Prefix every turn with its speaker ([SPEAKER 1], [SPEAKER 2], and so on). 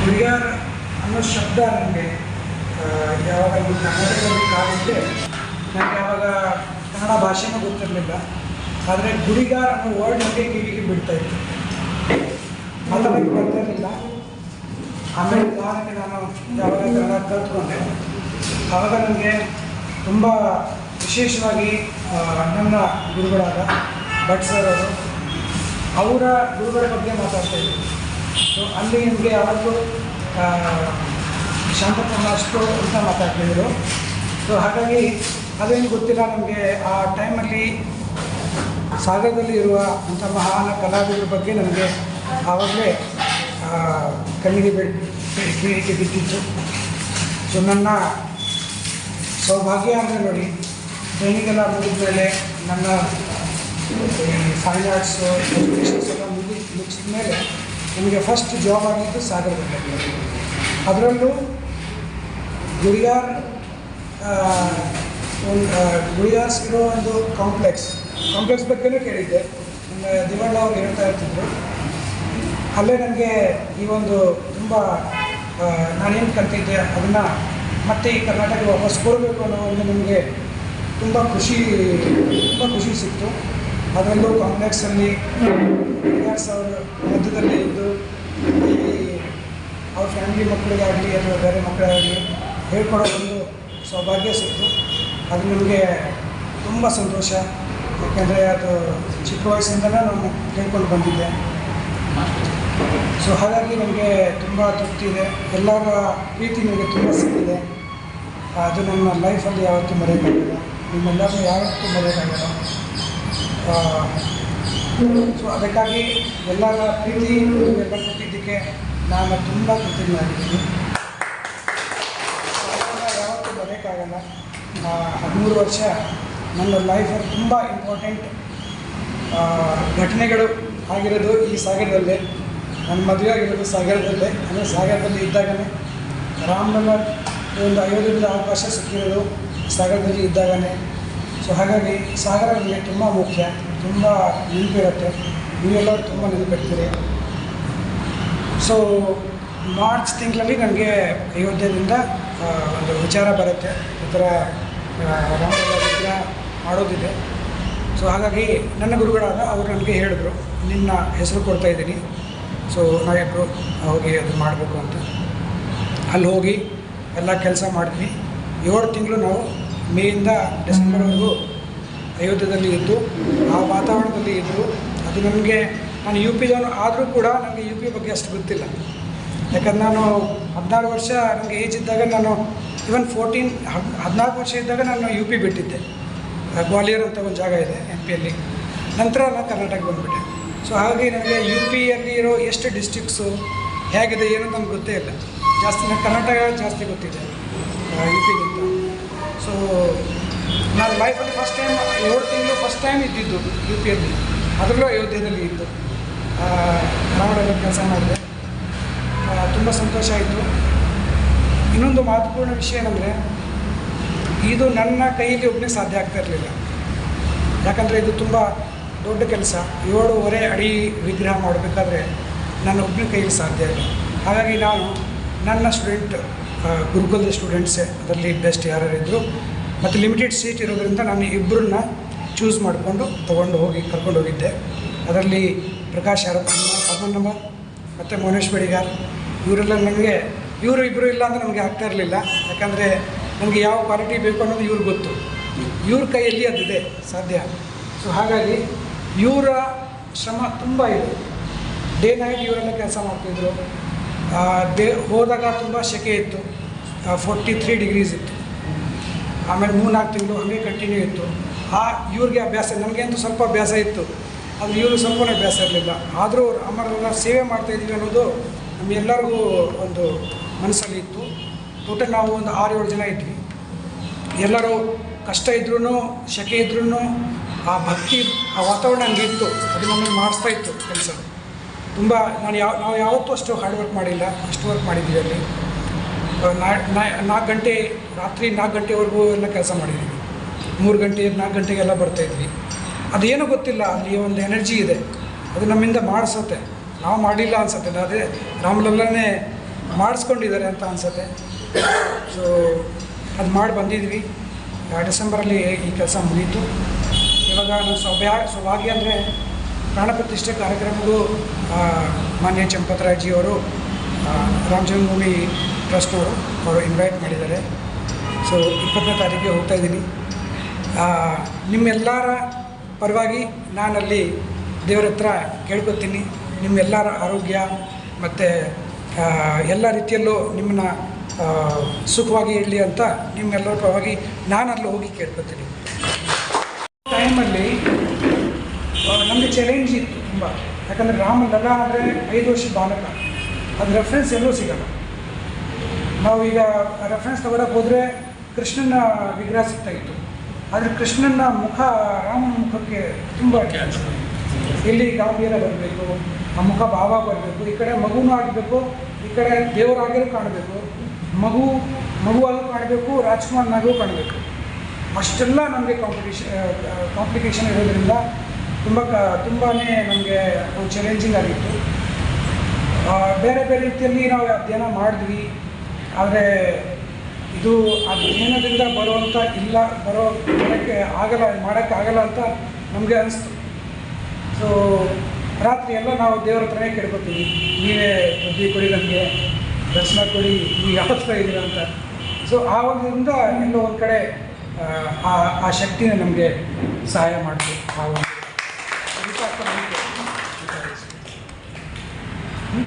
[SPEAKER 1] ಹುಡುಗಿಯರ್ ಅನ್ನೋ ಶಬ್ದ ನನಗೆ ಯಾವಾಗ ಈ ಕರ್ನಾಟಕದಲ್ಲಿ ಕಾಲಿಟ್ಟೆ ನನಗೆ ಯಾವಾಗ ಕನ್ನಡ ಭಾಷೆನೂ ಗೊತ್ತಿರಲಿಲ್ಲ. ಆದರೆ ಗುಡಿಗಾರ್ ಅನ್ನೋ ವರ್ಡ್ ನನಗೆ ಕಿವಿಗೆ ಬಿಡ್ತಾ ಇತ್ತು. ಮಾತಾಡೋಕ್ಕೆ ಬರ್ತಾ ಇರಲಿಲ್ಲ. ಆಮೇಲೆ ನಿಧಾನಕ್ಕೆ ನಾನು ಯಾವಾಗ ಕನ್ನಡ ಕಲ್ತ್ಕೊಂಡೆ ಆವಾಗ ನನಗೆ ತುಂಬ ವಿಶೇಷವಾಗಿ ನನ್ನ ಗುರುಗಳಾದ ಭಟ್ ಸರ್ ಅವರು, ಅವರ ಗುರುಗಳ ಬಗ್ಗೆ ಮಾತಾಡ್ತಾ ಇದ್ದರು ಸೊ ಅಲ್ಲಿ ನಿಮಗೆ ಯಾವಾಗಲೂ ಶಾಂತಪ್ಪ ಅಷ್ಟು ಅಂತ ಮಾತಾಡ್ತಿದ್ರು. ಸೊ ಹಾಗಾಗಿ ಅದೇನು ಗೊತ್ತಿಲ್ಲ ನಮಗೆ, ಆ ಟೈಮಲ್ಲಿ ಸಾಗರದಲ್ಲಿ ಇರುವ ಅಂಥ ಮಹಾನ ಕಲಾವಿದರ ಬಗ್ಗೆ ನಮಗೆ ಆವಾಗಲೇ ಕಣ್ಣಿಗೆ ಬಿ ಕಿವಿಗೆ ಬಿದ್ದಿತ್ತು. ಸೊ ನನ್ನ ಸೌಭಾಗ್ಯ ಅಂದರೆ ನೋಡಿ ಟ್ರೈನಿಂಗ್ ಎಲ್ಲ ಮುಗಿದ ಮೇಲೆ ನನ್ನ ಫೈನ್ ಆರ್ಟ್ಸು ಎಜುಕೇಷನ್ಸ್ ಎಲ್ಲ ಮುಗಿ ಮುಗಿಸಿದ ಮೇಲೆ ನನಗೆ ಫಸ್ಟ್ ಜಾಬ್ ಆಗಿದ್ದು ಸಾಗರದಲ್ಲಿ ಅದರಲ್ಲೂ ಗುರಿಯಾರ್ ಒಂದು ಗುರಿಯಾರ್ಸ್ ಇರೋ ಒಂದು ಕಾಂಪ್ಲೆಕ್ಸ್ ಕಾಂಪ್ಲೆಕ್ಸ್ ಬಗ್ಗೆನೂ ಕೇಳಿದ್ದೆ. ದಿವಣ್ಣ ಅವ್ರು ಹೇಳ್ತಾ ಇರ್ತಿದ್ರು. ಅಲ್ಲೇ ನನಗೆ ಈ ಒಂದು ತುಂಬ ನಾನೇನು ಕಲ್ತಿದ್ದೆ ಅದನ್ನು ಮತ್ತೆ ಈ ಕರ್ನಾಟಕ ವಾಪಸ್ ಕೊಡಬೇಕು ಅನ್ನೋ ಒಂದು ನಿಮಗೆ ತುಂಬ ಖುಷಿ ತುಂಬ ಖುಷಿ ಸಿಕ್ತು. ಅದರಲ್ಲೂ ಕಾಂಪ್ಲೆಕ್ಸಲ್ಲಿ ವಿರಾಟ್ಸ್ ಅವರು ಮಧ್ಯದಲ್ಲಿ ಅವ್ರ ಫ್ಯಾಮಿಲಿ ಮಕ್ಕಳಿಗಾಗಲಿ ಅಥವಾ ಬೇರೆ ಮಕ್ಕಳಿಗಾಗಲಿ ಹೇಳ್ಕೊಡೋ ಒಂದು ಸೌಭಾಗ್ಯ ಸಿಕ್ತು. ಅದು ನಮಗೆ ತುಂಬ ಸಂತೋಷ. ಯಾಕೆಂದರೆ ಅದು ಚಿಕ್ಕ ವಯಸ್ಸಿಂದಲೇ ನಾನು ಕೇಳ್ಕೊಂಡು ಬಂದಿದ್ದೆ. ಸೊ ಹಾಗಾಗಿ ನನಗೆ ತುಂಬ ತೃಪ್ತಿ ಇದೆ. ಎಲ್ಲರ ಪ್ರೀತಿ ನನಗೆ ತುಂಬ ಸಿಕ್ಕಿದೆ. ಅದು ನನ್ನ ಲೈಫಲ್ಲಿ ಯಾವತ್ತೂ ಮರೆಯೋಕ್ಕಾಗಲ್ಲ ನಿಮ್ಮೆಲ್ಲರೂ ಯಾವತ್ತೂ ಮರೆಯೋಕ್ಕಾಗಲ್ಲ ಸೊ ಅದಕ್ಕಾಗಿ ಎಲ್ಲರ ಪ್ರೀತಿ ಕೊಟ್ಟಿದ್ದಕ್ಕೆ ನಾನು ತುಂಬ ಕೃತಜ್ಞನಾಗಿದ್ದೀನಿ ಯಾವತ್ತೂ ಬರೋಕ್ಕಾಗಲ್ಲ. ಹದಿಮೂರು ವರ್ಷ ನನ್ನ ಲೈಫಲ್ಲಿ ತುಂಬ ಇಂಪಾರ್ಟೆಂಟ್ ಘಟನೆಗಳು ಆಗಿರೋದು ಈ ಸಾಗರದಲ್ಲೇ. ನನ್ನ ಮದುವೆ ಆಗಿರೋದು ಸಾಗರದಲ್ಲೇ. ಅಂದರೆ ಸಾಗರದಲ್ಲಿ ಇದ್ದಾಗಲೇ ರಾಮನಗರ ಒಂದು ಐವತ್ತರಿಂದ ಆರು ವರ್ಷ ಸಿಕ್ಕಿರೋದು ಸಾಗರದಲ್ಲಿ ಇದ್ದಾಗಲೇ ಸೊ ಹಾಗಾಗಿ ಸಾಗರ ನನಗೆ ತುಂಬ ಮುಖ್ಯ, ತುಂಬ ನೆನಪಿರುತ್ತೆ. ನೀವೆಲ್ಲರೂ ತುಂಬ ನೆನಪಿರ್ತೀರಿ ಸೊ ಮಾರ್ಚ್ ತಿಂಗಳಲ್ಲಿ ನನಗೆ ಅಯೋಧ್ಯದಿಂದ ಒಂದು ವಿಚಾರ ಬರುತ್ತೆ. ಈ ಥರ ವಿಗ್ರಹ ಮಾಡೋದಿದೆ. ಸೊ ಹಾಗಾಗಿ ನನ್ನ ಗುರುಗಳಾದ ಅವರು ನನಗೆ ಹೇಳಿದ್ರು, ನಿನ್ನ ಹೆಸರು ಕೊಡ್ತಾ ಇದ್ದೀನಿ. ಸೊ ನಾಯಕರು, ಹೋಗಿ ಅದು ಮಾಡಬೇಕು ಅಂತ. ಅಲ್ಲಿ ಹೋಗಿ ಎಲ್ಲ ಕೆಲಸ ಮಾಡಿದ್ವಿ. ಏಳು ತಿಂಗಳು ನಾವು ಮೇಯಿಂದ ಡಿಸೆಂಬರ್ವರೆಗೂ ಅಯೋಧ್ಯದಲ್ಲಿ ಇದ್ದು, ಆ ವಾತಾವರಣದಲ್ಲಿ ಇದ್ದರು ಅದು ನನಗೆ ನಾನು ಯು ಪಿದವನು ಆದರೂ ಕೂಡ ನನಗೆ ಯು ಪಿ ಬಗ್ಗೆ ಅಷ್ಟು ಗೊತ್ತಿಲ್ಲ. ಯಾಕಂದ್ರೆ ನಾನು ಹದಿನಾರು ವರ್ಷ ನನಗೆ ಏಜ್ ಇದ್ದಾಗ ನಾನು ಇವನ್ ಫೋರ್ಟೀನ್ ಹದಿನಾಲ್ಕು ವರ್ಷ ಇದ್ದಾಗ ನಾನು ಯು ಪಿ ಬಿಟ್ಟಿದ್ದೆ. ಗ್ವಾಲಿಯರ್ ಅಂತ ಒಂದು ಜಾಗ ಇದೆ ಎಂ ಪಿಯಲ್ಲಿ ನಂತರ ನಾನು ಕರ್ನಾಟಕ ಬಂದುಬಿಟ್ಟೆ. ಸೊ ಹಾಗಾಗಿ ನನಗೆ ಯು ಪಿಯಲ್ಲಿ ಇರೋ ಎಷ್ಟು ಡಿಸ್ಟಿಕ್ಸು ಹೇಗಿದೆ, ಏನು ನಮ್ಗೆ ಗೊತ್ತೇ ಇಲ್ಲ. ಜಾಸ್ತಿ ನನಗೆ ಕರ್ನಾಟಕ ಜಾಸ್ತಿ ಗೊತ್ತಿದೆ ಯು ಪಿಗಿಂತ ಸೊ ನಾನು ಲೈಫಲ್ಲಿ ಫಸ್ಟ್ ಟೈಮ್ ಏಳು ತಿಂಗಳು ಫಸ್ಟ್ ಟೈಮ್ ಇದ್ದಿದ್ದು ಯು ಪಿಯಲ್ಲಿ ಅದರಲ್ಲೂ ಅಯೋಧ್ಯೆಯಲ್ಲಿ ಇದ್ದು. ರಾಮನಗರ ಕೆಲಸ ಮಾಡಿದೆ. ತುಂಬ ಸಂತೋಷ ಆಯಿತು. ಇನ್ನೊಂದು ಮಹತ್ವಪೂರ್ಣ ವಿಷಯ ಏನಂದರೆ, ಇದು ನನ್ನ ಕೈಯಲ್ಲಿ ಒಬ್ಬನೇ ಸಾಧ್ಯ ಆಗ್ತಾ ಇರಲಿಲ್ಲ. ಯಾಕಂದರೆ ಇದು ತುಂಬ ದೊಡ್ಡ ಕೆಲಸ. ಏಳುವರೆ ಅಡಿ ವಿಗ್ರಹ ಮಾಡಬೇಕಾದ್ರೆ ನನ್ನ ಒಬ್ಬನ ಕೈಯಲ್ಲಿ ಸಾಧ್ಯ ಇಲ್ಲ. ಹಾಗಾಗಿ ನಾನು ನನ್ನ ಸ್ಟೂಡೆಂಟ್ ಗುರುಕುಲದ ಸ್ಟೂಡೆಂಟ್ಸೇ ಅದರಲ್ಲಿ ಬೆಸ್ಟ್ ಯಾರ್ಯಾರು ಇದ್ದರು ಮತ್ತು ಲಿಮಿಟೆಡ್ ಸೀಟ್ ಇರೋದರಿಂದ ನಾನು ಇಬ್ಬರನ್ನ ಚೂಸ್ ಮಾಡಿಕೊಂಡು ತೊಗೊಂಡು ಹೋಗಿ, ಕರ್ಕೊಂಡು ಹೋಗಿದ್ದೆ. ಅದರಲ್ಲಿ ಪ್ರಕಾಶ್ ಅರಪ್ಪಣ್ಣ ಪದ್ಮನಮ್ಮ ಮತ್ತು ಮೋನೇಶ್ ಬಡಿಗಾರ್ ಇವರೆಲ್ಲ ನನಗೆ ಇವರು ಇಬ್ಬರು ಇಲ್ಲ ಅಂದರೆ ನಮಗೆ ಆಗ್ತಾ ಇರಲಿಲ್ಲ. ಯಾಕಂದರೆ ನಮಗೆ ಯಾವ ಕ್ವಾಲಿಟಿ ಬೇಕು ಅನ್ನೋದು ಇವ್ರಿಗೆ ಗೊತ್ತು. ಇವ್ರ ಕೈಯಲ್ಲಿ ಅದಿದೆ ಸಾಧ್ಯ. ಸೊ ಹಾಗಾಗಿ ಇವರ ಶ್ರಮ ತುಂಬ ಇದೆ. ಡೇ ನೈಟ್ ಇವರೆಲ್ಲ ಕೆಲಸ ಮಾಡ್ತಿದ್ರು. ಡೇ ಹೋದಾಗ ತುಂಬ ಸೆಕೆ ಇತ್ತು. ಫೋರ್ಟಿ ತ್ರೀ ಡಿಗ್ರೀಸ್ ಇತ್ತು. ಆಮೇಲೆ ಮೂರ್ನಾಲ್ಕು ತಿಂಗಳು ಹಂಗೆ ಕಂಟಿನ್ಯೂ ಇತ್ತು. ಆ, ಇವ್ರಿಗೆ ಅಭ್ಯಾಸ ನನಗೆ ಅಂತೂ ಸ್ವಲ್ಪ ಅಭ್ಯಾಸ ಇತ್ತು. ಆದರೆ ಇವರು ಸ್ವಲ್ಪನೇ ಅಭ್ಯಾಸ ಇರಲಿಲ್ಲ. ಆದರೂ ರಾಮರನ್ನ ಸೇವೆ ಮಾಡ್ತಾ ಇದ್ದೀವಿ ಅನ್ನೋದು ನಮ್ಮೆಲ್ಲರಿಗೂ ಒಂದು ಮನಸ್ಸಲ್ಲಿ ಇತ್ತು. ಟೋಟಲ್ ನಾವು ಒಂದು ಆರು ಏಳು ಜನ ಇದ್ವಿ. ಎಲ್ಲರೂ ಕಷ್ಟ ಇದ್ರೂ ಶಕೆ ಇದ್ರೂ ಆ ಭಕ್ತಿ, ಆ ವಾತಾವರಣ ಇತ್ತು. ಅದು ನಮಗೆ ಮಾಡಿಸ್ತಾ ಇತ್ತು ಕೆಲಸ. ತುಂಬ ನಾನು ಯಾವ, ನಾವು ಯಾವತ್ತೂ ಅಷ್ಟು ಹಾರ್ಡ್ ವರ್ಕ್ ಮಾಡಿಲ್ಲ. ಅಷ್ಟು ವರ್ಕ್ ಮಾಡಿದ್ದೀವಿ ಅಲ್ಲಿ. ನಾಲ್ಕು ಗಂಟೆ, ರಾತ್ರಿ ನಾಲ್ಕು ಗಂಟೆವರೆಗೂ ಎಲ್ಲ ಕೆಲಸ ಮಾಡಿದ್ದೀವಿ. ಮೂರು ಗಂಟೆ, ನಾಲ್ಕು ಗಂಟೆಗೆಲ್ಲ ಬರ್ತಾಯಿದ್ವಿ ಅದೇನೂ ಗೊತ್ತಿಲ್ಲ ಅಲ್ಲಿ ಒಂದು ಎನರ್ಜಿ ಇದೆ. ಅದು ನಮ್ಮಿಂದ ಮಾಡಿಸುತ್ತೆ. ನಾವು ಮಾಡಿಲ್ಲ ಅನ್ಸುತ್ತೆ ಅದೇ ರಾಮಲಲ್ಲನೇ ಮಾಡಿಸ್ಕೊಂಡಿದ್ದಾರೆ ಅಂತ ಅನಿಸುತ್ತೆ. ಸೊ ಅದು ಮಾಡಿ ಬಂದಿದ್ವಿ. ಡಿಸೆಂಬರಲ್ಲಿ ಈ ಕೆಲಸ ಮುಗೀತು. ಇವಾಗ ನಾನು ಸೌಭ್ಯಾ ಸೌಭಾಗ್ಯ ಅಂದರೆ ಪ್ರಾಣ ಪ್ರತಿಷ್ಠೆ ಕಾರ್ಯಕ್ರಮಕ್ಕೂ ಆ, ಮಾನ್ಯ ಚಂಪತರಾಜಿಯವರು ರಾಮಜನ್ಮಭೂಮಿ ಟ್ರಸ್ಟ್ನವರು ಅವರು ಇನ್ವೈಟ್ ಮಾಡಿದ್ದಾರೆ. ಸೊ ಇಪ್ಪತ್ತನೇ ತಾರೀಕಿಗೆ ಹೋಗ್ತಾ ಇದ್ದೀನಿ. ಆ, ನಿಮ್ಮೆಲ್ಲರ ಪರವಾಗಿ ನಾನಲ್ಲಿ ದೇವರ ಹತ್ರ ಕೇಳ್ಕೊತೀನಿ. ನಿಮ್ಮೆಲ್ಲರ ಆರೋಗ್ಯ ಮತ್ತು ಎಲ್ಲ ರೀತಿಯಲ್ಲೂ ನಿಮ್ಮನ್ನ ಸುಖವಾಗಿ ಇರಲಿ ಅಂತ ನಿಮ್ಮೆಲ್ಲರ ಪರವಾಗಿ ನಾನಲ್ಲಿ ಹೋಗಿ ಕೇಳ್ಕೊತೀನಿ. ಟೈಮಲ್ಲಿ ನಮಗೆ ಚಾಲೆಂಜ್ ಇತ್ತು ತುಂಬ. ಯಾಕಂದರೆ ರಾಮ ಲಗ ಅಂದರೆ ಐದು ವರ್ಷ ಬಾಲಕ. ಅದು ರೆಫರೆನ್ಸ್ ಎಲ್ಲೂ ಸಿಗಲ್ಲ. ನಾವು ಈಗ ರೆಫರೆನ್ಸ್ ತಗೊಳಕ್ಕೆ ಹೋದರೆ ಕೃಷ್ಣನ ವಿಗ್ರಹ ಸಿಗ್ತಾಯಿತ್ತು ಆದರೆ ಕೃಷ್ಣನ ಮುಖ ರಾಮ ಮುಖಕ್ಕೆ ತುಂಬ ಇಲ್ಲಿ ಗಾಂಭೀರ ಬರಬೇಕು, ಆ ಮುಖ ಭಾವ ಬರಬೇಕು, ಈ ಕಡೆ ಮಗುನೂ ಆಗಬೇಕು ಈ ಕಡೆ ದೇವರಾಗಿಯೂ ಕಾಣಬೇಕು, ಮಗು ಮಗುವಾಗೂ ಕಾಣಬೇಕು ರಾಜ್ಕುಮಾರ್ನಾಗೂ ಕಾಣಬೇಕು. ಅಷ್ಟೆಲ್ಲ ನಮಗೆ ಕಾಂಪಿಟೇಷನ್ ಕಾಂಪ್ಲಿಕೇಶನ್ ಇರೋದ್ರಿಂದ ತುಂಬ ಕ ತುಂಬಾ ನಮಗೆ ಚಾಲೆಂಜಿಂಗ್ ಆಗಿತ್ತು. ಬೇರೆ ಬೇರೆ ರೀತಿಯಲ್ಲಿ ನಾವು ಅಧ್ಯಯನ ಮಾಡಿದ್ವಿ. ಆದರೆ ಇದು ಅಧ್ಯಯನದಿಂದ ಬರುವಂಥ ಇಲ್ಲ ಬರೋ ಬರೋಕ್ಕೆ ಆಗಲ್ಲ ಮಾಡೋಕ್ಕೆ ಆಗಲ್ಲ ಅಂತ ನಮಗೆ ಅನಿಸ್ತು. ಸೊ ರಾತ್ರಿ ಎಲ್ಲ ನಾವು ದೇವ್ರ ಹತ್ರನೇ ಕೇಳ್ಕೊತೀವಿ. ನೀವೇ ಬುದ್ಧಿ ಕೊಡಿ ನಮಗೆ ದರ್ಶನ ಕೊಡಿ ನೀವು ಯಾವ ಥರ ಇದ್ದೀರಾ ಅಂತ. ಸೊ ಆ ಒಂದರಿಂದ ಎಲ್ಲೋ ಒಂದು ಕಡೆ ಆ, ಆ ಆ ಶಕ್ತಿನ ನಮಗೆ ಸಹಾಯ ಮಾಡಬೇಕು ಆ ಒಂದು